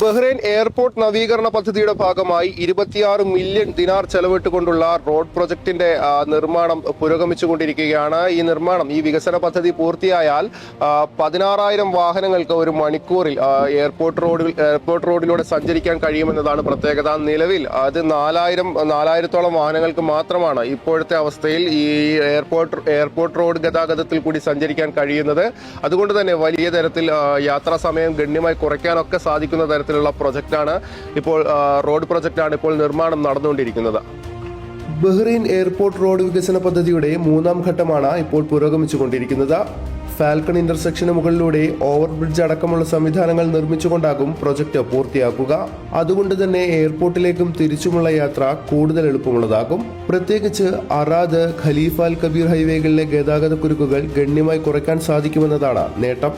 Bahrain airport നവീകരണ പദ്ധതിയുടെ ഭാഗമായി ഇരുപത്തിയാറ് മില്യൺ ദിനാർ ചെലവിട്ടുകൊണ്ടുള്ള റോഡ് പ്രൊജക്ടിന്റെ നിർമ്മാണം പുരോഗമിച്ചുകൊണ്ടിരിക്കുകയാണ്. ഈ നിർമ്മാണം ഈ വികസന പദ്ധതി പൂർത്തിയായാൽ പതിനാറായിരം വാഹനങ്ങൾക്ക് ഒരു മണിക്കൂറിൽ എയർപോർട്ട് റോഡിൽ എയർപോർട്ട് റോഡിലൂടെ സഞ്ചരിക്കാൻ കഴിയുമെന്നതാണ് പ്രത്യേകത. നിലവിൽ അത് നാലായിരം നാലായിരത്തോളം വാഹനങ്ങൾക്ക് മാത്രമാണ് ഇപ്പോഴത്തെ അവസ്ഥയിൽ ഈ എയർപോർട്ട് എയർപോർട്ട് റോഡ് ഗതാഗതത്തിൽ കൂടി സഞ്ചരിക്കാൻ കഴിയുന്നത്. അതുകൊണ്ട് തന്നെ വലിയ തരത്തിൽ യാത്രാ സമയം ഗണ്യമായി കുറയ്ക്കാനൊക്കെ സാധിക്കുന്ന തരത്തിലുള്ള പ്രൊജക്റ്റാണ് ഇപ്പോൾ റോഡ് പ്രൊജക്റ്റാണ് ഇപ്പോൾ നിർമ്മാണം നടന്നുകൊണ്ടിരിക്കുന്നത്. ബഹ്റൈൻ എയർപോർട്ട് റോഡ് വികസന പദ്ധതിയുടെ മൂന്നാം ഘട്ടമാണ് ഇപ്പോൾ പുരോഗമിച്ചുകൊണ്ടിരിക്കുന്നത്. ഫാൽക്കൺ ഇന്റർസെക്ഷന് മുകളിലൂടെ ഓവർ ബ്രിഡ്ജ് അടക്കമുള്ള സംവിധാനങ്ങൾ നിർമ്മിച്ചുകൊണ്ടാകും പ്രൊജക്ട് പൂർത്തിയാക്കുക. അതുകൊണ്ട് തന്നെ എയർപോർട്ടിലേക്കും തിരിച്ചുമുള്ള യാത്ര കൂടുതൽ എളുപ്പമുള്ളതാകും. പ്രത്യേകിച്ച് അറാദ് ഖലീഫാൽ കബീർ ഹൈവേകളിലെ ഗതാഗത കുരുക്കുകൾ ഗണ്യമായി കുറയ്ക്കാൻ സാധിക്കുമെന്നതാണ് നേട്ടം.